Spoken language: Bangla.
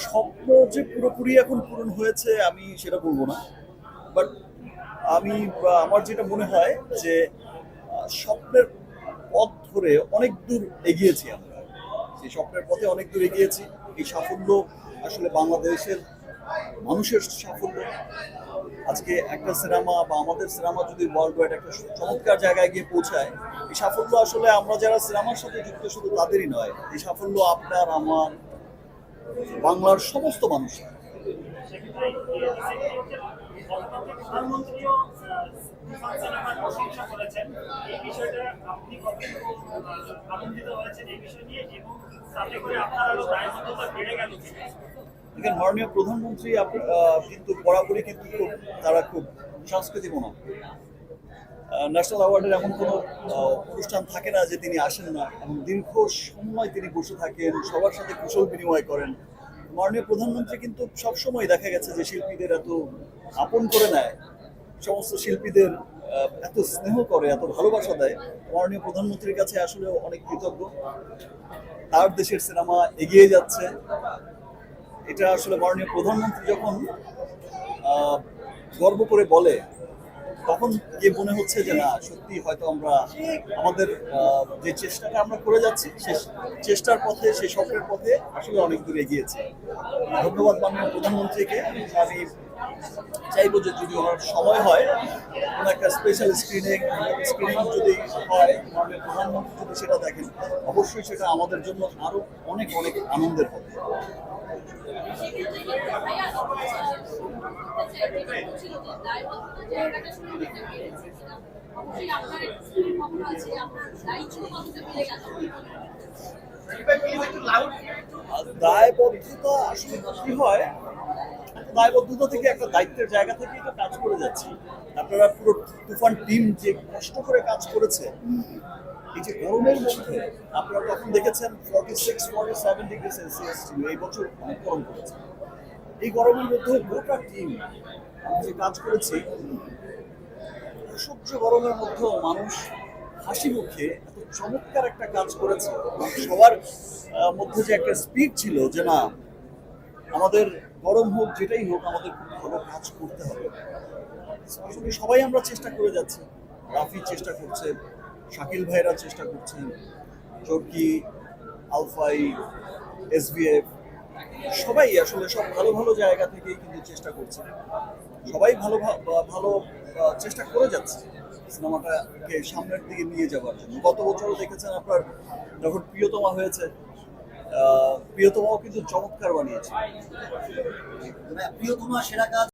স্বপ্ন যে পুরোপুরি এখন পূরণ হয়েছে, আমি সেটা বলব না। বাট আমি আমার যেটা মনে হয় যে স্বপ্নের পথ ধরে অনেক দূর এগিয়েছি আমরা। সেই স্বপ্নের পথে অনেক দূর এগিয়েছি। এই সাফল্য আসলে বাংলাদেশের মানুষের সাফল্য। আজকে একটা সিনেমা বা আমাদের সিনেমা যদি ওয়ার্ল্ড ওয়াইড একটা চমৎকার জায়গায় গিয়ে পৌঁছায়, এই সাফল্য আসলে আমরা যারা সিনেমার সাথে যুক্ত শুধু তাদেরই নয়, এই সাফল্য আপনার, আমার বাংলার সমস্ত মানুষ। প্রধানমন্ত্রীও প্রশংসা করেছেন। এই বিষয়টা আপনি কত আনন্দিত হয়েছেন এই বিষয় নিয়ে? এবং তাতে করে আপনার আরও দায়বদ্ধতা বেড়ে গেল? দেখেন মাননীয় প্রধানমন্ত্রী কিন্তু বরাবরই কিন্তু খুব, তারা খুব সংস্কৃতি মনা ন্যাশনাল অ্যাওয়ার্ডের এমন কোনো অনুষ্ঠান থাকে না যে তিনি আসেন না। এবং দীর্ঘ সময় তিনি বসে থাকেন, সবার সাথে কুশল বিনিময় করেন। মাননীয় প্রধানমন্ত্রী কিন্তু সবসময় দেখা গেছে যে শিল্পীদের এত আপন করে নেয়, সমস্ত শিল্পীদের এত স্নেহ করে, এত ভালোবাসা দেয়। মাননীয় প্রধানমন্ত্রীর কাছে আসলে অনেক কৃতজ্ঞ। তার দেশের সিনেমা এগিয়ে যাচ্ছে। এটা আসলে মাননীয় প্রধানমন্ত্রী যখন গর্ব করে বলে, তখন গিয়ে মনে হচ্ছে যে না সত্যি হয়তো আমরা, আমাদের যে চেষ্টাটা আমরা করে যাচ্ছি, সে চেষ্টার পথে সেই স্বপ্নের পথে আসলে অনেক দূর এগিয়েছি। ধন্যবাদ মাননীয় প্রধানমন্ত্রীকে। আমি চাইব যে যদি ওনার সময় হয়, কোনো একটা স্পেশাল স্ক্রিনিং স্ক্রিনিং যদি হয়, মাননীয় প্রধানমন্ত্রী যদি সেটা দেখেন, অবশ্যই সেটা আমাদের জন্য আরও অনেক অনেক আনন্দের হবে। দায়বদ্ধতা আসলে কি হয়? দায়বদ্ধতা থেকে একটা দায়িত্বের জায়গা থেকেই তো কাজ করে যাচ্ছি। আপনারা পুরো তুফান টিম যে কষ্ট করে কাজ করেছে এই যে গরমের মধ্যে আপনারা তখন দেখেছেন forty six forty seven degree Celsius ছিল? এই বছর অনেক গরম পড়েছে। এই গরমের মধ্যে গোটা টিম যে কাজ করেছি সহ্য গরমের মধ্যেও মানুষ হাসি মুখে এত চমৎকার একটা কাজ করেছে। সবার মধ্যে যে একটা স্পিড ছিল যে না, আমাদের গরম হোক, যেটাই হোক, আমাদের খুব ভালো কাজ করতে হবে। সবাই আমরা চেষ্টা করে যাচ্ছি। রাফি চেষ্টা করছে শাকিল ভাইরা চেষ্টা করছেন, চরকি, আলফাই, এসবিএফ, সবাই আসলে সব ভালো ভালো জায়গা থেকেই কিন্তু চেষ্টা করছে। সবাই ভালো ভালো চেষ্টা করে যাচ্ছে সিনেমাটাকে সামনের দিকে নিয়ে যাওয়ার জন্য। গত বছরও দেখেছেন আপনার যখন প্রিয়তমা হয়েছে প্রিয়তমাও কিন্তু চমৎকার বানিয়েছে। প্রিয়তমা সেরা কাজ